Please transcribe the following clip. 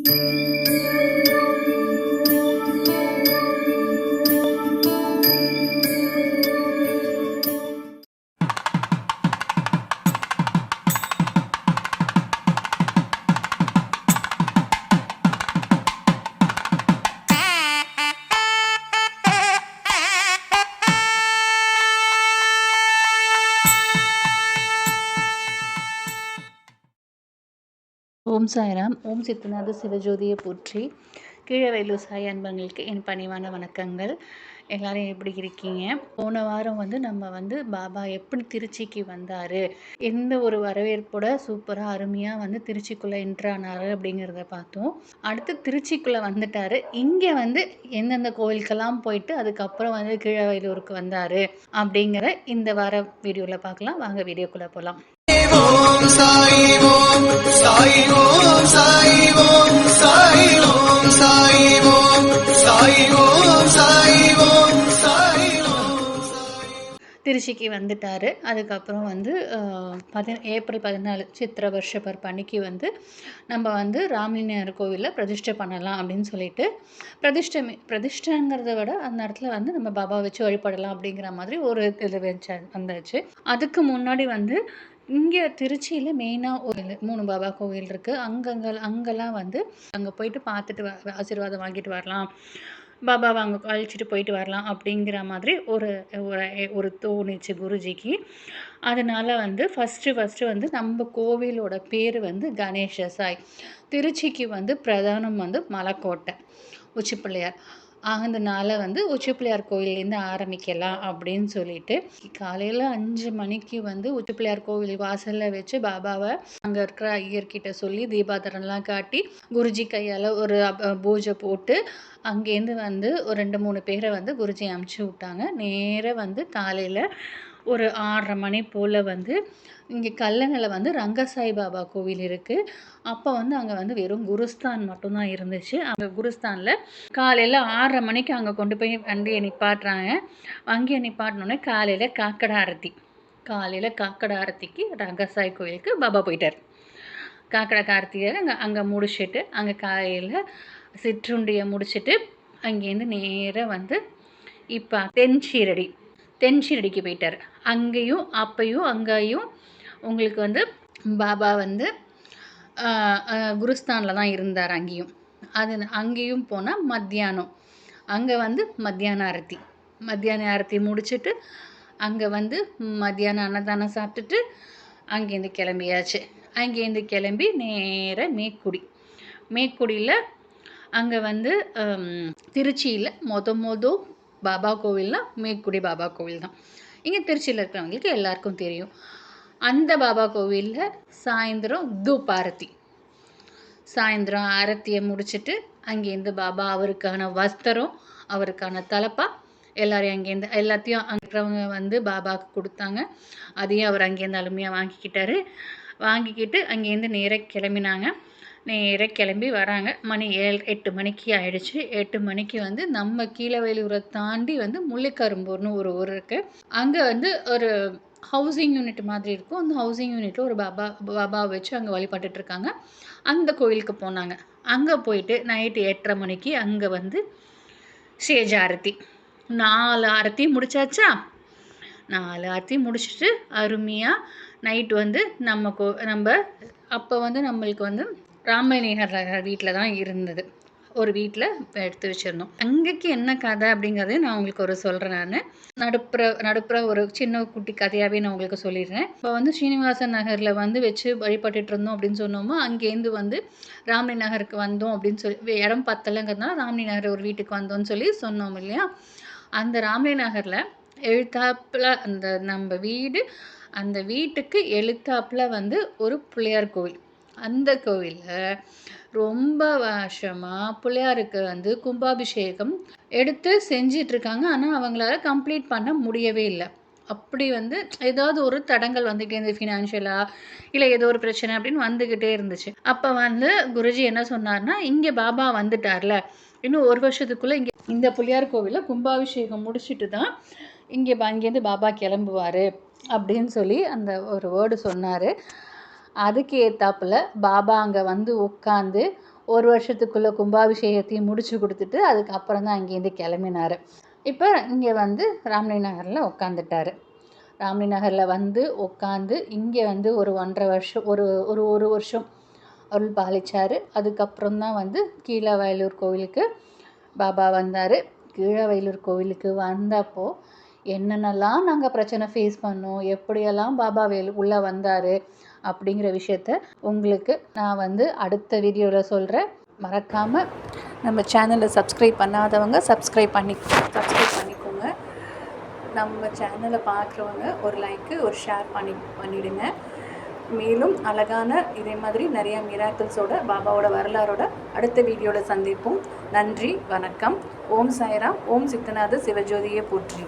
「ありがとうございました」ஓம் சாய்ராம். ஓம் சித்தநாத சிவஜோதியை போற்றி கீழவேலூர் சாய் அன்பங்களுக்கு என் பணிவான வணக்கங்கள். எல்லாரும் எப்படி இருக்கீங்க? போன வாரம் வந்து நம்ம வந்து பாபா எப்படி திருச்சிக்கு வந்தார். எந்த ஒரு வரவேற்போட சூப்பராக அருமையாக வந்து திருச்சிக்குள்ளே என்ட்ரானார் அப்படிங்கிறத பார்த்தோம். அடுத்து திருச்சிக்குள்ளே வந்துட்டார். இங்கே வந்து எந்தெந்த கோவிலுக்கெல்லாம் போயிட்டு அதுக்கப்புறம் வந்து கீழவேலூருக்கு வந்தார் அப்படிங்கிற இந்த வார வீடியோவில் பார்க்கலாம். வாங்க வீடியோக்குள்ளே போகலாம் ஓம் திருச்சிக்கு வந்துட்டார். அதுக்கப்புறம் வந்து பதி ஏப்ரல் பதினாலு சித்திர வருஷ பற்பணிக்கு வந்து நம்ம வந்து ராமலிங்கர் கோவிலில் பிரதிஷ்டை பண்ணலாம் அப்படின்னு சொல்லிட்டு பிரதிஷ்டை பிரதிஷ்டங்கிறத விட அந்த இடத்துல வந்து நம்ம பாபா வச்சு வழிபடலாம் அப்படிங்கிற மாதிரி ஒரு இது வச்சு வந்துச்சு. அதுக்கு முன்னாடி வந்து இங்கே திருச்சியில் மெயினாக கோயில் மூணு பாபா கோவில் இருக்குது அங்கங்கள் அங்கெல்லாம் வந்து அங்கே போயிட்டு பார்த்துட்டு வ ஆசீர்வாதம் வாங்கிட்டு வரலாம். பாபா அங்கே அழைச்சிட்டு போயிட்டு வரலாம் அப்படிங்கிற மாதிரி ஒரு ஒரு ஒரு தோணுச்சு குருஜிக்கு. அதனால் வந்து ஃபஸ்ட்டு ஃபஸ்ட்டு வந்து நம்ம கோவிலோட பேர் வந்து கணேஷ சாய் திருச்சிக்கு வந்து பிரதானம் வந்து மலைக்கோட்டை. உச்சிப்பிள்ளையார். அதனால வந்து உச்சிப்பிள்ளையார் கோயிலேருந்து ஆரம்பிக்கலாம் அப்படின்னு சொல்லிட்டு காலையில் அஞ்சு மணிக்கு வந்து உச்சிப்பிள்ளையார் கோவில் வாசலில் வச்சு பாபாவை அங்கே இருக்கிற ஐயர்கிட்ட சொல்லி தீபாதரம்லாம் காட்டி குருஜி கையால் ஒரு பூஜை போட்டு அங்கேருந்து வந்து ஒரு ரெண்டு மூணு பேரை வந்து குருஜி அமுச்சு விட்டாங்க. நேராக வந்து காலையில் ஒரு ஆறரை மணி போல் வந்து இங்கே கல்லணையில் வந்து ரங்கசாய் பாபா கோவில் இருக்குது அப்போ வந்து அங்கே வந்து வெறும் குருஸ்தான் மட்டும்தான் இருந்துச்சு. அங்கே குருஸ்தானில் காலையில் ஆறரை மணிக்கு அங்கே கொண்டு போய் வண்டியை நிப்பாட்டுறாங்க. அங்கேயே நிப்பாட்டினோடனே காலையில் காக்கடை ஆரத்தி. காலையில் காக்கடை ஆரத்திக்கு ரங்கசாய் கோவிலுக்கு பாபா போயிட்டார். காக்கடை கார்த்திகை அங்கே அங்கே முடிச்சுட்டு அங்கே காலையில் சிற்றுண்டியை முடிச்சுட்டு அங்கேருந்து நேராக வந்து இப்போ தென்சீரடி தென்ஷீரடிக்கு போயிட்டார். அங்கேயும் அப்பையும் அங்கேயும் உங்களுக்கு வந்து பாபா வந்து குருஸ்தானில் தான் இருந்தார் அங்கேயும். அது அங்கேயும் போனால் மத்தியானம். அங்கே வந்து மத்தியான ஆரத்தி. மத்தியான ஆரத்தி முடிச்சுட்டு அங்கே வந்து மத்தியானம் அன்னதானம் சாப்பிட்டுட்டு அங்கேருந்து கிளம்பியாச்சு. அங்கேருந்து கிளம்பி நேராக மேக்குடி மேக்குடியில் அங்கே வந்து திருச்சியில் மொத மொதல் பாபா கோவில்னால் மேற்குடி பாபா கோவில் தான் இங்கே திருச்சியில் இருக்கிறவங்களுக்கு எல்லாருக்கும் தெரியும். அந்த பாபா கோவிலில் சாயந்தரம் தூப் ஆரத்தி சாயந்தரம் ஆரத்தியை முடிச்சுட்டு அங்கேருந்து பாபா அவருக்கான வஸ்திரம் அவருக்கான தலப்பா எல்லாரையும் அங்கேருந்து எல்லாத்தையும் அங்கே இருக்கிறவங்க வந்து பாபாவுக்கு கொடுத்தாங்க. அதையும் அவர் அங்கேருந்து அலுமையாக வாங்கிக்கிட்டாரு. வாங்கிக்கிட்டு அங்கேருந்து நேராக கிளம்பினாங்க. நேராக கிளம்பி வராங்க. மணி ஏழு எட்டு மணிக்கு ஆயிடுச்சு. எட்டு மணிக்கு வந்து நம்ம கீழவேலூரை தாண்டி வந்து முள்ளிக்கரும்பூர்னு ஒரு ஊர் இருக்குது அங்கே வந்து ஒரு ஹவுசிங் யூனிட் மாதிரி இருக்கும். அந்த ஹவுசிங் யூனிட்டில் ஒரு பாபா பாபாவை வச்சு அங்கே வழிபட்டுட்ருக்காங்க அந்த கோயிலுக்கு போனாங்க. அங்கே போயிட்டு நைட்டு எட்டரை மணிக்கு அங்கே வந்து சேஜ் ஆரத்தி. நாலு ஆரத்தி முடிச்சாச்சா? நாலு ஆரத்தி முடிச்சுட்டு அருமையாக நைட் வந்து நம்ம கோ நம்ம அப்போ வந்து நம்மளுக்கு வந்து ராமநேகர் வீட்டில் தான் இருந்தது. ஒரு வீட்டில் எடுத்து வச்சுருந்தோம். அங்கேக்கு என்ன கதை அப்படிங்கிறது நான் உங்களுக்கு ஒரு சொல்கிறேன் நான். நடுப்புற நடுப்புற ஒரு சின்ன குட்டி கதையாகவே நான் உங்களுக்கு சொல்லிடுறேன். இப்போ வந்து ஸ்ரீனிவாசன் நகரில் வந்து வச்சு வழிபட்டுட்டு இருந்தோம் அப்படின்னு சொன்னோமோ அங்கேருந்து வந்து ராமணி நகருக்கு வந்தோம் அப்படின்னு சொல்லி இடம் பத்தலைங்கிறதுனால ராமணி நகர் ஒரு வீட்டுக்கு வந்தோம்னு சொல்லி சொன்னோம் இல்லையா? அந்த ராமணி நகரில் எழுத்தாப்பில் அந்த நம்ம வீடு அந்த வீட்டுக்கு எழுத்தாப்பில் வந்து ஒரு பிள்ளையார் கோவில். அந்த கோவிலில் ரொம்ப வருஷமாக பிள்ளையாருக்கு வந்து கும்பாபிஷேகம் எடுத்து செஞ்சிட்ருக்காங்க. ஆனால் அவங்களால கம்ப்ளீட் பண்ண முடியவே இல்லை. அப்படி வந்து ஏதாவது ஒரு தடங்கள் வந்துகிட்டே இருந்தது ஃபினான்ஷியலாக இல்லை ஏதோ ஒரு பிரச்சனை அப்படின்னு வந்துக்கிட்டே இருந்துச்சு. அப்போ வந்து குருஜி என்ன சொன்னார்னா இங்கே பாபா வந்துட்டார்ல. இன்னும் ஒரு வருஷத்துக்குள்ளே இங்கே இந்த புளியார் கோவிலில் கும்பாபிஷேகம் முடிச்சுட்டு தான் இங்கே இங்கேருந்து பாபா கிளம்புவார் அப்படின்னு சொல்லி அந்த ஒரு வேர்டு சொன்னார். அதுக்கு ஏற்றாப்புல பாபா அங்கே வந்து உட்காந்து ஒரு வருஷத்துக்குள்ளே கும்பாபிஷேகத்தையும் முடிச்சு கொடுத்துட்டு அதுக்கப்புறம் தான் அங்கேருந்து கிளம்பினார். இப்போ இங்கே வந்து ராம்லி நகரில் உட்காந்துட்டாரு ராம்லி நகரில் வந்து உட்காந்து இங்கே வந்து ஒரு ஒன்றரை வருஷம் ஒரு ஒரு ஒரு வருஷம் அருள் பாலிச்சார். அதுக்கப்புறம் தான் வந்து கீழே வயலூர் கோவிலுக்கு பாபா வந்தார். கீழே வயலூர் கோவிலுக்கு வந்தப்போ என்னென்னலாம் நாங்கள் பிரச்சனை ஃபேஸ் பண்ணோம் எப்படியெல்லாம் பாபா வேலு உள்ளே வந்தார் அப்படிங்கிற விஷயத்த உங்களுக்கு நான் வந்து அடுத்த வீடியோவில் சொல்கிறேன் மறக்காமல் நம்ம சேனலை சப்ஸ்கிரைப் பண்ணாதவங்க சப்ஸ்கிரைப் பண்ணி சப்ஸ்கிரைப் பண்ணிக்கோங்க. நம்ம சேனலை பார்க்குறவங்க ஒரு லைக்கு ஒரு ஷேர் பண்ணி பண்ணிவிடுங்க மேலும் அழகான இதே மாதிரி நிறைய மிராக்கிள்ஸோட பாபாவோட வரலாறோட அடுத்த வீடியோவில் சந்திப்போம். நன்றி வணக்கம். ஓம் சாய்ராம். ஓம் சித்தநாத சிவஜோதியை போற்றி.